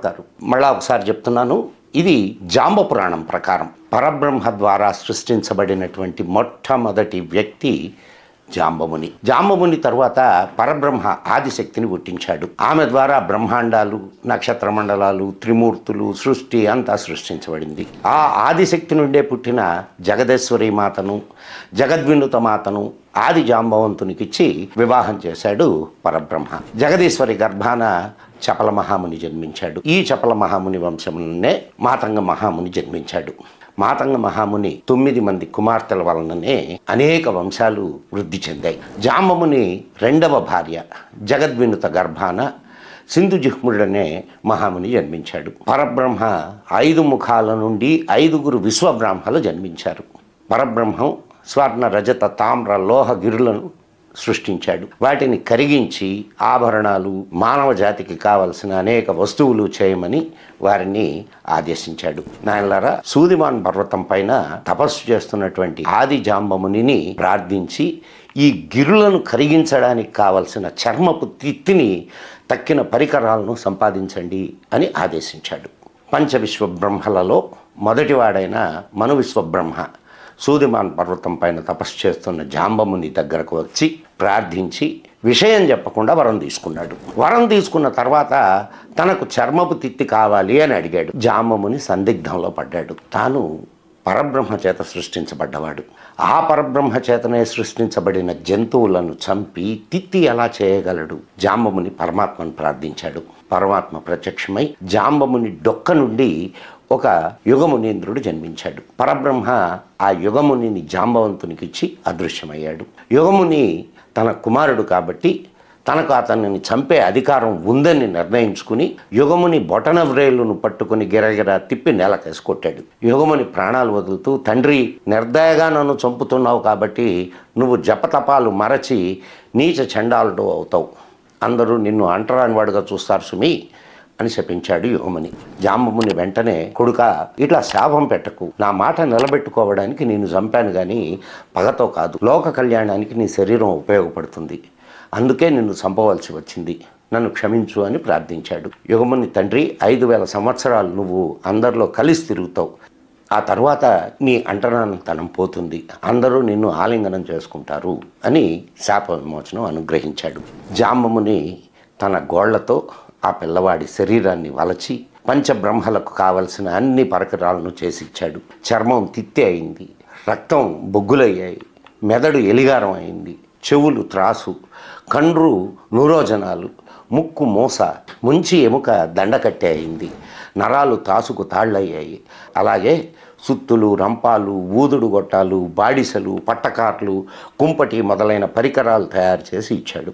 నమస్కారం మళ్ళా ఒకసారి చెప్తున్నాను ఇది జాంబ పురాణం ప్రకారం. పరబ్రహ్మ ద్వారా సృష్టించబడినటువంటి మొట్టమొదటి వ్యక్తి జాంబముని. జాంబముని తర్వాత పరబ్రహ్మ ఆదిశక్తిని పుట్టించాడు. ఆమె ద్వారా బ్రహ్మాండాలు నక్షత్ర మండలాలు త్రిమూర్తులు సృష్టి అంతా సృష్టించబడింది. ఆ ఆదిశక్తి నుండే పుట్టిన జగదేశ్వరి మాతను జగద్వినుత మాతను ఆది జాంబవంతునికిచ్చి వివాహం చేశాడు పరబ్రహ్మ. జగదీశ్వరి గర్భాన చపల మహాముని జన్మించాడు. ఈ చపల మహాముని వంశంలోనే మాతంగ మహాముని జన్మించాడు. మాతంగ మహాముని తొమ్మిది మంది కుమార్తెల వలననే అనేక వంశాలు వృద్ధి చెందాయి. జాంబముని రెండవ భార్య జగద్వినుత గర్భాన సింధు జిహ్ముడనే మహాముని జన్మించాడు. పరబ్రహ్మ ఐదు ముఖాల నుండి ఐదుగురు విశ్వబ్రాహ్మలు జన్మించారు. పరబ్రహ్మం స్వర్ణ రజత తామ్ర లోహ గిరులను సృష్టించాడు. వాటిని కరిగించి ఆభరణాలు మానవ జాతికి కావలసిన అనేక వస్తువులు చేయమని వారిని ఆదేశించాడు. నాయనలారా సూదిమాన్ పర్వతం పైన తపస్సు చేస్తున్నటువంటి ఆది జాంబమునిని ప్రార్థించి ఈ గిరులను కరిగించడానికి కావలసిన చర్మపు తిత్తిని తక్కిన పరికరాలను సంపాదించండి అని ఆదేశించాడు. పంచవిశ్వ బ్రహ్మలలో మొదటివాడైన మను విశ్వబ్రహ్మ సూదిమాన్ పర్వతం పైన తపస్సు చేస్తున్న జాంబముని దగ్గరకు వచ్చి ప్రార్థించి విషయం చెప్పకుండా వరం తీసుకున్నాడు. వరం తీసుకున్న తర్వాత తనకు చర్మపు తిత్తి కావాలి అని అడిగాడు. జాంబముని సందిగ్ధంలో పడ్డాడు. తాను పరబ్రహ్మ చేత సృష్టించబడ్డవాడు. ఆ పరబ్రహ్మ చేతనే సృష్టించబడిన జంతువులను చంపి తిత్తి ఎలా చేయగలడు? జాంబముని పరమాత్మను ప్రార్థించాడు. పరమాత్మ ప్రత్యక్షమై జాంబముని డొక్క నుండి ఒక యుగమునీంద్రుడు జన్మించాడు. పరబ్రహ్మ ఆ యుగమునిని జాంబవంతునికి ఇచ్చి అదృశ్యమయ్యాడు. యుగముని తన కుమారుడు కాబట్టి తనకు అతనిని చంపే అధికారం ఉందని నిర్ణయించుకుని యుగముని బొటన వ్రేలును పట్టుకుని గిరగిరా తిప్పి నేల కొట్టాడు. యుగముని ప్రాణాలు వదులుతూ తండ్రి నిర్దయగా నన్ను చంపుతున్నావు కాబట్టి నువ్వు జపతపాలు మరచి నీచ చండాలుడు అవుతావు. అందరూ నిన్ను అంటరాని వాడుగా చూస్తారు సుమి. అని శపించాడు యోమని. జాంబముని వెంటనే కొడుక ఇట్లా శాపం పెట్టకు. నా మాట నిలబెట్టుకోవడానికి నేను చంపాను కానీ పగతో కాదు. లోక కళ్యాణానికి నీ శరీరం ఉపయోగపడుతుంది. అందుకే నిన్ను చంపవలసి వచ్చింది. నన్ను క్షమించు అని ప్రార్థించాడు. యుగముని తండ్రి ఐదు వేల సంవత్సరాలు నువ్వు అందరిలో కలిసి తిరుగుతావు. ఆ తర్వాత నీ అంటరానితనం పోతుంది. అందరూ నిన్ను ఆలింగనం చేసుకుంటారు అని శాప విమోచనం అనుగ్రహించాడు. జాంబముని తన గోళ్ళతో ఆ పిల్లవాడి శరీరాన్ని వలచి పంచబ్రహ్మలకు కావలసిన అన్ని పరికరాలను చేసి ఇచ్చాడు చర్మం తిత్తి అయింది రక్తం బొగ్గులయ్యాయి మెదడు ఎలిగారం అయింది చెవులు త్రాసు కండ్రు నూరోజనాలు ముక్కు మూస ముంచి ఎముక దండకట్టె అయింది నరాలు తాసుకు తాళ్ళయ్యాయి. అలాగే సుత్తులు రంపాలు ఊదుడు గొట్టాలు బాడిసలు పట్టకార్లు కుంపటి మొదలైన పరికరాలు తయారు చేసి ఇచ్చాడు.